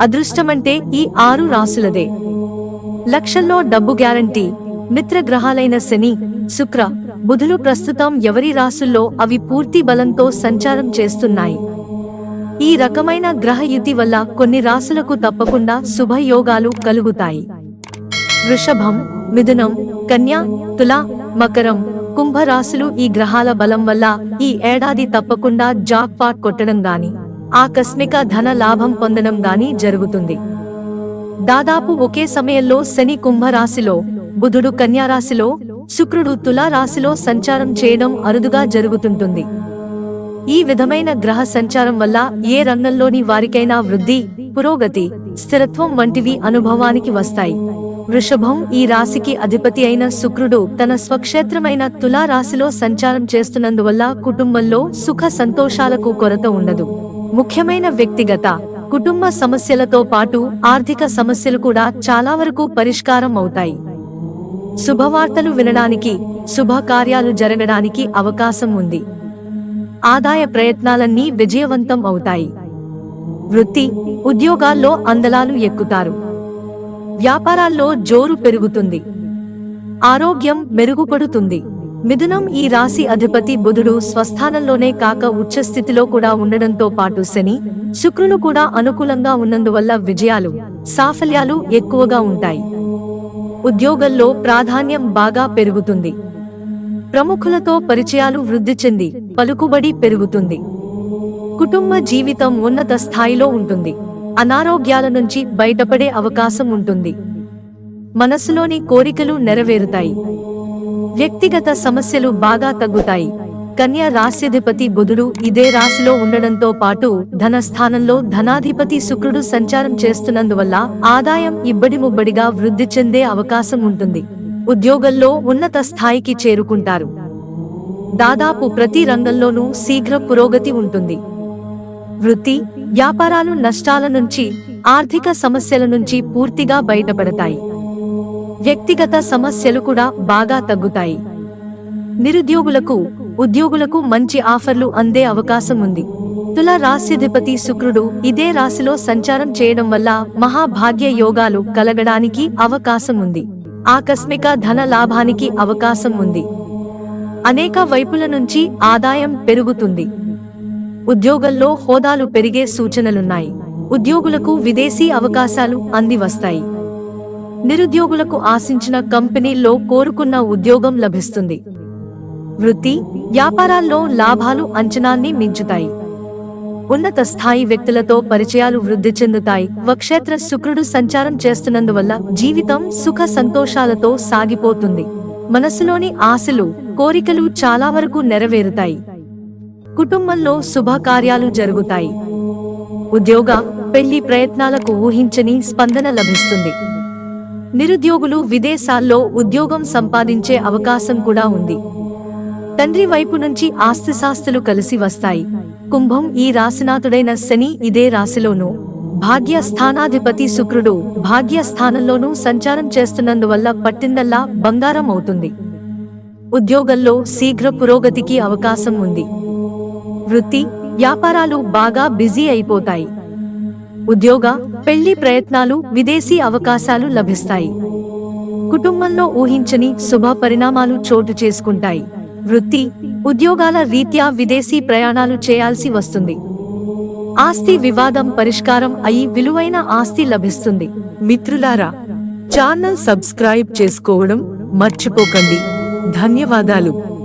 అదృష్టమంటే ఈ ఆరు రాసులదే. లక్షల్లో డబ్బు గ్యారంటీ మిత్రగ్రహాలైన శని శుక్ర బుధులు ప్రస్తుతం ఎవరి రాసుల్లో అవి పూర్తి బలంతో సంచారం చేస్తున్నాయి. ఈ రకమైన గ్రహయుతి వల్ల కొన్ని రాసులకు తప్పకుండా శుభయోగాలు కలుగుతాయి. వృషభం మిథునం కన్యా తుల మకరం కుంభ రాశులు ఈ గ్రహాల బలం వల్ల ఈ ఏడాది తప్పకుండా జాక్ పాట్ కొట్టడం గాని. ఆకస్మిక ధన లాభం పొందడం గాని జరుగుతుంది. దాదాపు ఒకే సమయంలో శని కుంభరాశిలో బుధుడు కన్యారాశిలో శుక్రుడు తులారాశిలో సంచారం చేయడం అరుదుగా జరుగుతుంటుంది. ఈ విధమైన గ్రహ సంచారం వల్ల ఏ రంగంలోని వారికైనా వృద్ధి పురోగతి స్థిరత్వం వంటివి అనుభవానికి వస్తాయి. వృషభం ఈ రాశికి అధిపతి అయిన శుక్రుడు తన స్వక్షేత్రమైన తులా రాశిలో సంచారం చేస్తున్నందువల్ల కుటుంబంలో సుఖ సంతోషాలకు కొరత ఉండదు. ముఖ్యమైన వ్యక్తిగత కుటుంబ సమస్యలతో పాటు ఆర్థిక సమస్యలు కూడా చాలా వరకు పరిష్కారం అవుతాయి. శుభవార్తలు వినడానికి శుభకార్యాలు జరగడానికి అవకాశం ఉంది. ఆదాయ ప్రయత్నాలన్నీ విజయవంతం అవుతాయి. వృత్తి ఉద్యోగాల్లో అందలాలు ఎక్కుతారు. వ్యాపారాల్లో జోరు పెరుగుతుంది. ఆరోగ్యం మెరుగుపడుతుంది. మిథునం ఈ రాశి అధిపతి బుధుడు స్వస్థానంలోనే కాక ఉచ్చస్థితిలో కూడా ఉండడంతో పాటు శని శుక్రులు కూడా అనుకూలంగా ఉన్నందువల్ల విజయాలు సాఫల్యాలు ఎక్కువగా ఉంటాయి. ఉద్యోగంలో ప్రాధాన్యం బాగా పెరుగుతుంది. ప్రముఖులతో పరిచయాలు వృద్ధి చెంది పలుకుబడి పెరుగుతుంది. కుటుంబ జీవితం ఉన్నత స్థాయిలో ఉంటుంది. అనారోగ్యాల నుంచి బయటపడే అవకాశం ఉంటుంది. మనసులోని కోరికలు నెరవేరుతాయి. వ్యక్తిగత సమస్యలు బాగా తగ్గుతాయి. కన్య రాశ్యాధిపతి బుధుడు ఇదే రాశిలో ఉండడంతో పాటు ధన స్థానంలో ధనాధిపతి శుక్రుడు సంచారం చేస్తున్నందువల్ల ఆదాయం ఇబ్బడి ముబ్బడిగా వృద్ధి చెందే అవకాశం ఉంటుంది. ఉద్యోగంలో ఉన్నత స్థాయికి చేరుకుంటారు. దాదాపు ప్రతి రంగంలోనూ శీఘ్ర పురోగతి ఉంటుంది. వృత్తి వ్యాపారాలు నష్టాల నుంచి ఆర్థిక సమస్యల నుంచి పూర్తిగా బయటపడతాయి. వ్యక్తిగత సమస్యలు కూడా బాగా తగ్గుతాయి. నిరుద్యోగులకు ఉద్యోగులకు మంచి ఆఫర్లు అందే అవకాశం ఉంది. తుల రాశ్యాధిపతి శుక్రుడు ఇదే రాశిలో సంచారం చేయడం వల్ల మహాభాగ్య యోగాలు కలగడానికి అవకాశం ఉంది. ఆకస్మిక ధన లాభానికి అవకాశం ఉంది. అనేక వైపుల నుంచి ఆదాయం పెరుగుతుంది. ఉద్యోగంలో హోదాలు పెరిగే సూచనలున్నాయి. ఉద్యోగులకు విదేశీ అవకాశాలు అంది వస్తాయి నిరుద్యోగులకు ఆశించిన కంపెనీల్లో కోరుకున్న ఉద్యోగం లభిస్తుంది. వృత్తి వ్యాపారాల్లో లాభాలు అంచనాన్ని మించుతాయి. ఉన్నత స్థాయి వ్యక్తులతో పరిచయాలు వృద్ధి చెందుతాయి. వక్షేత్ర శుక్రుడు సంచారం చేస్తున్నందువల్ల జీవితం సుఖ సంతోషాలతో సాగిపోతుంది. మనసులోని ఆశలు కోరికలు చాలా వరకు నెరవేరుతాయి. కుటుంబంలో శుభకార్యాలు జరుగుతాయి. ఉద్యోగ పెళ్ళి ప్రయత్నాలకు ఊహించని స్పందన లభిస్తుంది. నిరుద్యోగులు విదేశాల్లో ఉద్యోగం సంపాదించే అవకాశం కూడా ఉంది. తండ్రి వైపు నుంచి ఆస్తిశాస్తులు కలిసి వస్తాయి. కుంభం ఈ రాశినాథుడైన శని ఇదే రాశిలోనూ. భాగ్య స్థానాధిపతి శుక్రుడు భాగ్య స్థానంలోనూ సంచారం చేస్తున్నందువల్ల పట్టిందల్లా బంగారం అవుతుంది. ఉద్యోగంలో శీఘ్ర పురోగతికి అవకాశం ఉంది. వృత్తి వ్యాపారాలు బాగా బిజీ అయిపోతాయి. ఉద్యోగ పెళ్ళి ప్రయత్నాలు విదేశీ అవకాశాలు లభిస్తాయి. కుటుంబంలో ఊహించని శుభ పరిణామాలు చోటు చేసుకుంటాయి. వృత్తి ఉద్యోగాల రీత్యా విదేశీ ప్రయాణాలు చేయాల్సి వస్తుంది. ఆస్తి వివాదం పరిష్కారం అయి విలువైన ఆస్తి లభిస్తుంది. మిత్రులారా ఛానల్ సబ్స్క్రైబ్ చేసుకోవడం మర్చిపోకండి. ధన్యవాదాలు.